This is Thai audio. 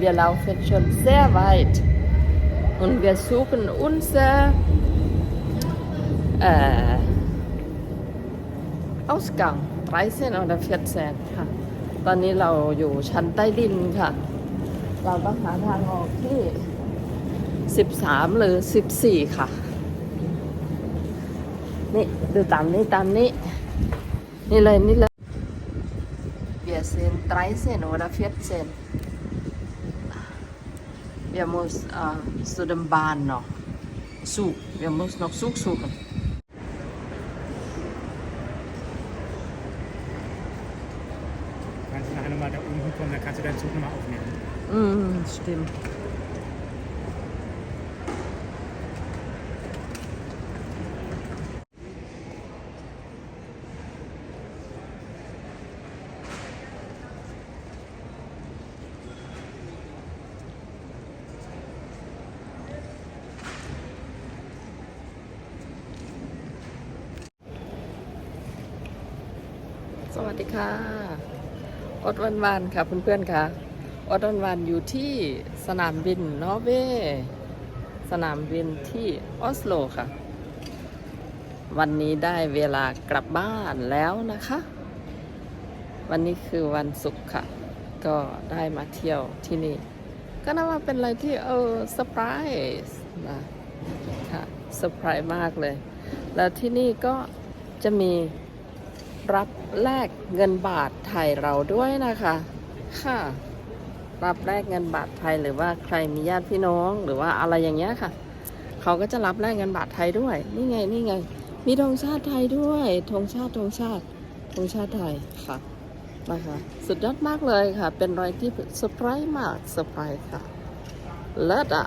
Wir laufen schon sehr weit und wir suchen unser äh, Ausgang 13 oder 14ค่ะ ตอนนี้เราอยู่ชั้นใต้ดินค่ะ เราต้องหาทางออกที่ 13 หรือ 14 ค่ะ นี่ ดูตามนี้ ตามนี้ นี่เลย นี่เลย Wir sind 13 oder 14. Wir müssen äh, zu dem Bahn noch. Zug. Wir müssen noch Zug suchen. Kannst du nachher nochmal da oben hinkommen, dann kannst du deinen Zug nochmal aufnehmen. Mm, stimmt. สวัสดีค่ะ อดวันวันค่ะเพื่อนๆค่ะ อดวันวันอยู่ที่สนามบินนอร์เวย์สนามบินที่ออสโลค่ะ วันนี้ได้เวลากลับบ้านแล้วนะคะ วันนี้คือวันศุกร์ค่ะ ก็ได้มาเที่ยวที่นี่ ก็น่าว่าเป็นอะไรที่เออเซอร์ไพรส์นะค่ะเซอร์ไพรส์มากเลย แล้วที่นี่ก็จะมี รับแลกเงินบาทไทยเราด้วยนะคะ ค่ะ รับแลกเงินบาทไทยหรือว่าใครมีญาติพี่น้องหรือว่าอะไรอย่างเงี้ยค่ะ เขาก็จะรับแลกเงินบาทไทยด้วย นี่ไงนี่ไง มีธงชาติไทยด้วยธงชาติธงชาติธงชาติไทยค่ะนะคะสุดยอดมากเลยค่ะ เป็นรอะไรที่เซอร์ไพรส์มากเซอร์ไพรส์ค่ะเลิศอะ